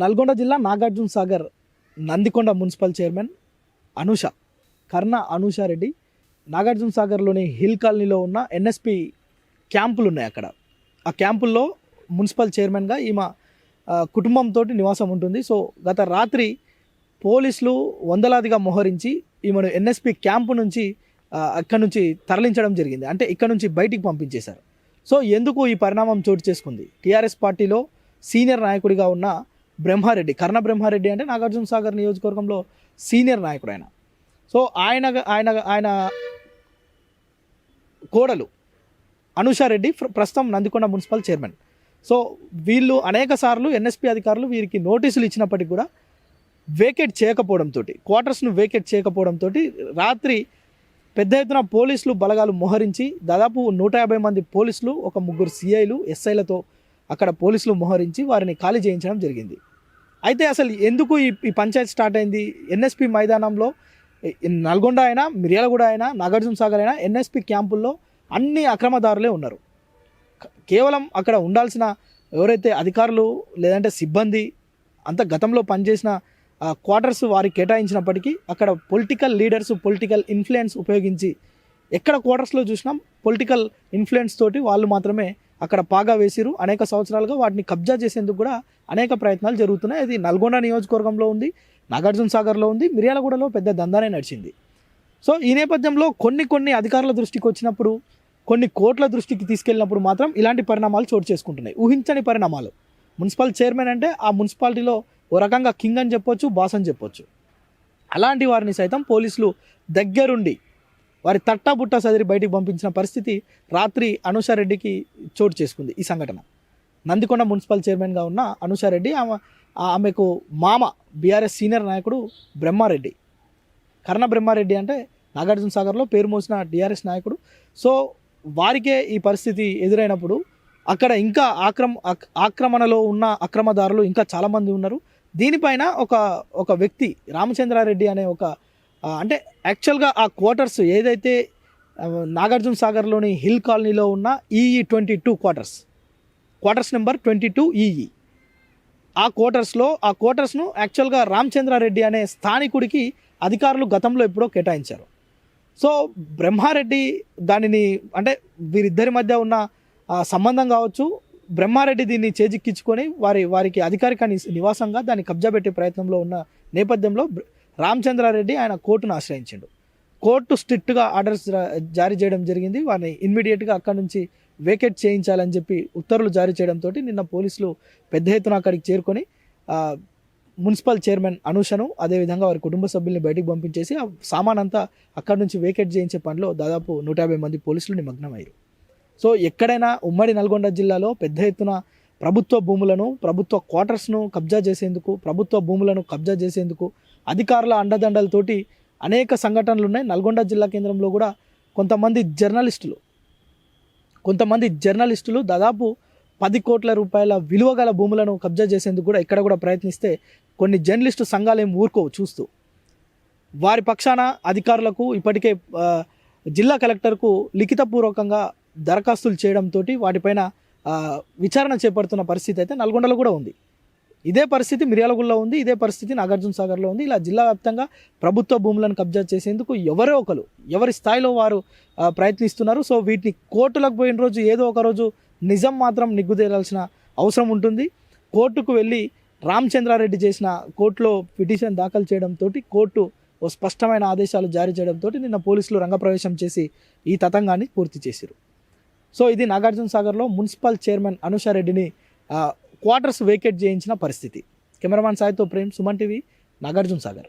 నల్గొండ జిల్లా Nagarjuna Sagar Nandikonda municipal chairman Anusha Karna Anusha Reddy Nagarjuna సాగర్లోని hill కాలనీలో ఉన్న ఎన్ఎస్పి క్యాంపులు ఉన్నాయి అక్కడ. ఆ క్యాంపుల్లో మున్సిపల్ చైర్మన్గా ఈమె కుటుంబంతో నివాసం ఉంటుంది. సో గత రాత్రి పోలీసులు వందలాదిగా మోహరించి ఈమెను ఎన్ఎస్పి క్యాంపు నుంచి అక్కడి నుంచి తరలించడం జరిగింది. అంటే ఇక్కడ నుంచి బయటికి పంపించేశారు. సో ఎందుకు ఈ పరిణామం చోటు చేసుకుంది? టీఆర్ఎస్ పార్టీలో సీనియర్ నాయకుడిగా ఉన్న బ్రహ్మారెడ్డి కర్ణ బ్రహ్మారెడ్డి అంటే నాగార్జున సాగర్ నియోజకవర్గంలో సీనియర్ నాయకుడు ఆయన. సో ఆయన ఆయన ఆయన కోడలు అనుషారెడ్డి ప్ర- ప్రస్తుతం నందికొండ మున్సిపల్ చైర్మన్. సో వీళ్ళు అనేక సార్లు ఎన్ఎస్పి అధికారులు వీరికి నోటీసులు ఇచ్చినప్పటికీ కూడా వేకేట్ చేయకపోవడంతో క్వార్టర్స్ను వేకేట్ చేయకపోవడంతో రాత్రి పెద్ద ఎత్తున పోలీసులు బలగాలు మోహరించి దాదాపు నూట యాభై మంది పోలీసులు ఒక ముగ్గురు సిఐలు ఎస్ఐలతో అక్కడ పోలీసులు మోహరించి వారిని ఖాళీ చేయించడం జరిగింది. అయితే అసలు ఎందుకు ఈ ఈ పంచాయతీ స్టార్ట్ అయింది? ఎన్ఎస్పి మైదానంలో నల్గొండ అయినా మిర్యాలగూడ అయినా నాగార్జున సాగర్ అయినా ఎన్ఎస్పి క్యాంపుల్లో అన్ని అక్రమదారులే ఉన్నారు. కేవలం అక్కడ ఉండాల్సిన ఎవరైతే అధికారులు లేదంటే సిబ్బంది అంత గతంలో పనిచేసిన క్వార్టర్స్ వారికి కేటాయించినప్పటికీ అక్కడ పొలిటికల్ లీడర్స్ పొలిటికల్ ఇన్ఫ్లుయెన్స్ ఉపయోగించి ఎక్కడ క్వార్టర్స్లో చూసినా పొలిటికల్ ఇన్ఫ్లుయెన్స్ తోటి వాళ్ళు మాత్రమే అక్కడ పాగా వేసిరు అనేక సంవత్సరాలుగా వాటిని కబ్జా చేసేందుకు కూడా అనేక ప్రయత్నాలు జరుగుతున్నాయి. అది నల్గొండ నియోజకవర్గంలో ఉంది నాగార్జున సాగర్లో ఉంది మిర్యాలగూడలో పెద్ద దందానే నడిచింది. సో ఈ నేపథ్యంలో కొన్ని కొన్ని అధికారుల దృష్టికి వచ్చినప్పుడు కొన్ని కోట్ల దృష్టికి తీసుకెళ్ళినప్పుడు మాత్రం ఇలాంటి పరిణామాలు చోటు చేసుకుంటున్నాయి. ఊహించని పరిణామాలు. మున్సిపల్ చైర్మన్ అంటే ఆ మున్సిపాలిటీలో ఓ రకంగా కింగ్ అని చెప్పొచ్చు బాస్ అని చెప్పొచ్చు. అలాంటి వారిని సైతం పోలీసులు దగ్గరుండి వారి తట్టాబుట్ట సదిరి బయటికి పంపించిన పరిస్థితి రాత్రి అనుషారెడ్డికి చోటు చేసుకుంది ఈ సంఘటన. నందికొండ మున్సిపల్ చైర్మన్గా ఉన్న అనుషారెడ్డి ఆమె ఆమెకు మామ బీఆర్ఎస్ సీనియర్ నాయకుడు బ్రహ్మారెడ్డి. కర్ణ బ్రహ్మారెడ్డి అంటే నాగార్జున సాగర్లో పేరు మోసిన డిఆర్ఎస్ నాయకుడు. సో వారికే ఈ పరిస్థితి ఎదురైనప్పుడు అక్కడ ఇంకా ఆక్రమ ఆక్రమణలో ఉన్న అక్రమదారులు ఇంకా చాలామంది ఉన్నారు. దీనిపైన ఒక ఒక వ్యక్తి రామచంద్రారెడ్డి అనే ఒక అంటే యాక్చువల్గా ఆ క్వార్టర్స్ ఏదైతే నాగార్జున సాగర్లోని హిల్ కాలనీలో ఉన్న EE twenty two quarters quarters number twenty two EE ఆ క్వార్టర్స్లో ఆ క్వార్టర్స్ను యాక్చువల్గా రామచంద్రారెడ్డి అనే స్థానికుడికి అధికారులు గతంలో ఎప్పుడో కేటాయించారు. సో బ్రహ్మారెడ్డి దానిని అంటే వీరిద్దరి మధ్య ఉన్న సంబంధం కావచ్చు బ్రహ్మారెడ్డి దీన్ని చేజిక్కించుకొని వారి వారికి అధికారిక నివాసంగా దాన్ని కబ్జా పెట్టే ప్రయత్నంలో ఉన్న నేపథ్యంలో బ్ర- రామచంద్రారెడ్డి ఆయన కోర్టును ఆశ్రయించిండు. కోర్టు స్ట్రిక్ట్గా ఆర్డర్స్ జా- జారీ చేయడం జరిగింది. వారిని ఇమ్మీడియట్గా అక్కడి నుంచి వేకేట్ చేయించాలని చెప్పి ఉత్తర్వులు జారీ చేయడంతో నిన్న పోలీసులు పెద్ద ఎత్తున అక్కడికి చేరుకొని మున్సిపల్ చైర్మన్ అనుషను అదేవిధంగా వారి కుటుంబ సభ్యుల్ని బయటకు పంపించేసి ఆ సామాన్ అంతా అక్కడి నుంచి వేకేట్ చేయించే పనిలో దాదాపు నూట యాభై మంది పోలీసులు నిమగ్నమయ్యారు. సో ఎక్కడైనా ఉమ్మడి నల్గొండ జిల్లాలో పెద్ద ఎత్తున ప్రభుత్వ భూములను ప్రభుత్వ క్వార్టర్స్ను కబ్జా చేసేందుకు ప్రభుత్వ భూములను కబ్జా చేసేందుకు అధికారుల అండదండలతోటి అనేక సంఘటనలు ఉన్నాయి నల్గొండ జిల్లా కేంద్రంలో కూడా కొంతమంది జర్నలిస్టులు కొంతమంది జర్నలిస్టులు దాదాపు పది కోట్ల రూపాయల విలువ గల భూములను కబ్జా చేసేందుకు కూడా ఇక్కడ కూడా ప్రయత్నిస్తే కొన్ని జర్నలిస్టు సంఘాలు ఏం ఊరుకోవు చూస్తూ. వారి పక్షాన అధికారులకు ఇప్పటికే జిల్లా కలెక్టర్కు లిఖితపూర్వకంగా దరఖాస్తులు చేయడంతో వాటిపైన విచారణ చేపడుతున్న పరిస్థితి అయితే నల్గొండలో కూడా ఉంది. ఇదే పరిస్థితి మిర్యాలగూడలో ఉంది ఇదే పరిస్థితి నాగార్జున సాగర్లో ఉంది. ఇలా జిల్లా వ్యాప్తంగా ప్రభుత్వ భూములను కబ్జా చేసేందుకు ఎవరో ఒకరు ఎవరి స్థాయిలో వారు ప్రయత్నిస్తున్నారు. సో వీటిని కోర్టులకు పోయిన రోజు ఏదో ఒక రోజు నిజం మాత్రం నిగ్గుదేరాల్సిన అవసరం ఉంటుంది. కోర్టుకు వెళ్ళి రామచంద్రారెడ్డి చేసిన కోర్టులో పిటిషన్ దాఖలు చేయడంతో కోర్టు ఓ స్పష్టమైన ఆదేశాలు జారీ చేయడంతో నిన్న పోలీసులు రంగప్రవేశం చేసి ఈ తతంగాన్ని పూర్తి చేశారు సో ఇది నాగార్జున సాగర్లో మున్సిపల్ చైర్మన్ అనుషారెడ్డిని క్వార్టర్స్ వేకేట్ చేయించిన పరిస్థితి. కెమెరామాన్ సాయితో ప్రేమ్ సుమన్ టీవీ నాగార్జున సాగర్